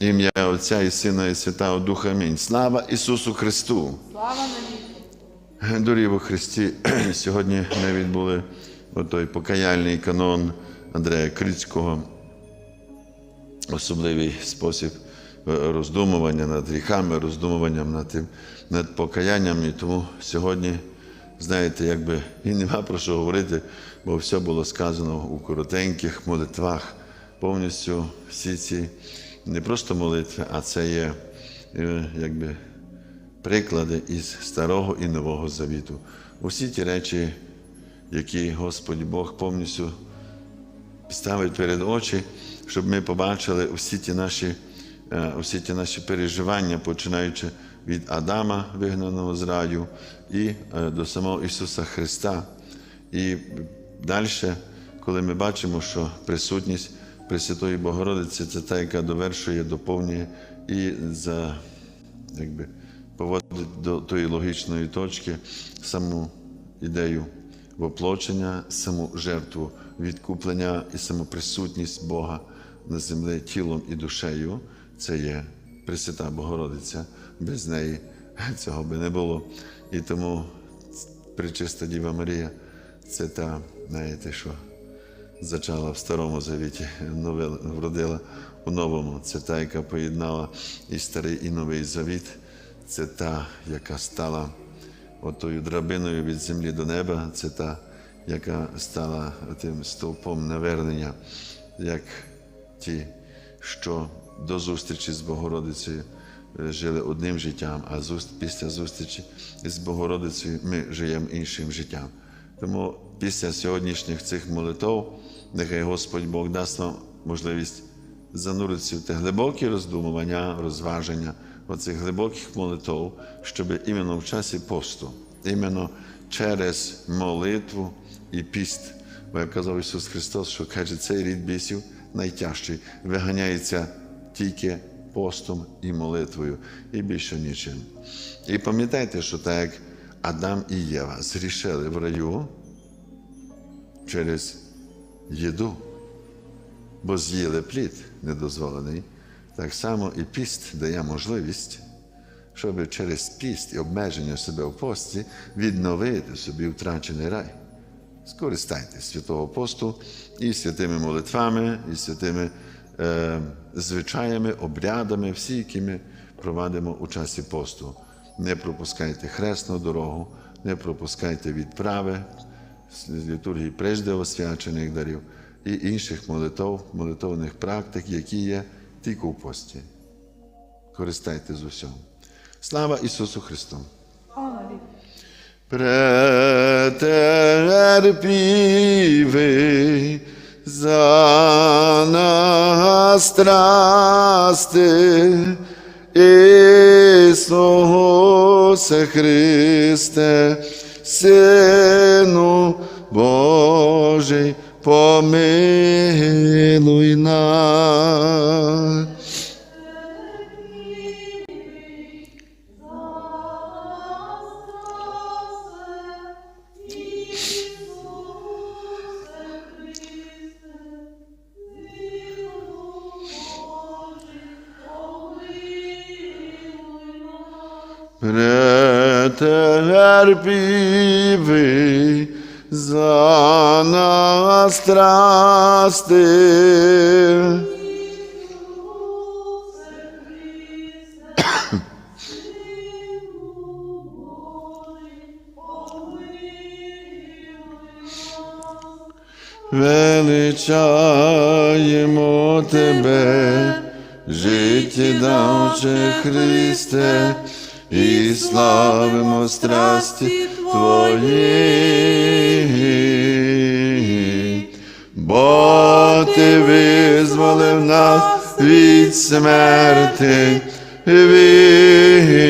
Ім'я Отця і Сина і Святого Духа. Амінь. Слава Ісусу Христу! Слава навіки! Дорі во Христі, сьогодні ми відбули той покаяльний канон Андрея Крицького, особливий спосіб е, роздумування над гріхами, роздумуванням над тим, над покаянням. І тому сьогодні, знаєте, якби і нема про що говорити, бо все було сказано у коротеньких молитвах. Повністю всі ці не просто молитви, а це є е, якби приклади із Старого і Нового Завіту. Усі ті речі, які Господь Бог повністю ставить перед очі, щоб ми побачили усі ті наші, е, усі ті наші переживання, починаючи від Адама, вигнаного з раю, і е, до самого Ісуса Христа. І далі, коли ми бачимо, що присутність Пресвятої Богородиці це та, яка довершує, доповнює і за, якби, поводить до тої логічної точки саму ідею воплочення, саму жертву відкуплення і саму присутність Бога на землі тілом і душею. Це є Пресвята Богородиця. Без неї цього би не було. І тому причиста Діва Марія це та, знаєте, що зачала в Старому Завіті, вродила у новому. Це та, яка поєднала і старий, і новий завіт. Це та, яка стала отою драбиною від землі до неба. Це та, яка стала тим стовпом навернення, як ті, що до зустрічі з Богородицею е, жили одним життям, а після зустрічі з Богородицею ми живемо іншим життям. Тому після сьогоднішніх цих молитв, нехай Господь Бог дасть нам можливість зануритися в те глибокі роздумування, розваження оцих глибоких молитв, щоб іменно в часі посту, іменно через молитву і піст. Бо як казав Ісус Христос, що каже, цей рід бісів найтяжчий, виганяється тільки постом і молитвою, і більше нічим. І пам'ятайте, що так як Адам і Єва зрішили в раю через їду, бо з'їли плід недозволений, так само і піст дає можливість, щоб через піст і обмеження себе в пості відновити собі втрачений рай. Скористайтесь святого посту і святими молитвами, і святими е, звичаями, обрядами, всі, які ми провадимо у часі посту. Не пропускайте хресну дорогу, не пропускайте відправи з літургії прежде освячених дарів і інших молитов, молитовних практик, які є тільки у пості. Користайте з усього. Слава Ісусу Христу! Претерпівий за нас страсти, Ісусе Христе, Сину Божий, помилуй нас. Претерпівий за нас страсти. Величаємо Тебе, життєдавче Христе, і славимо страсті Твої, бо Ти визволив нас від смерти вічно.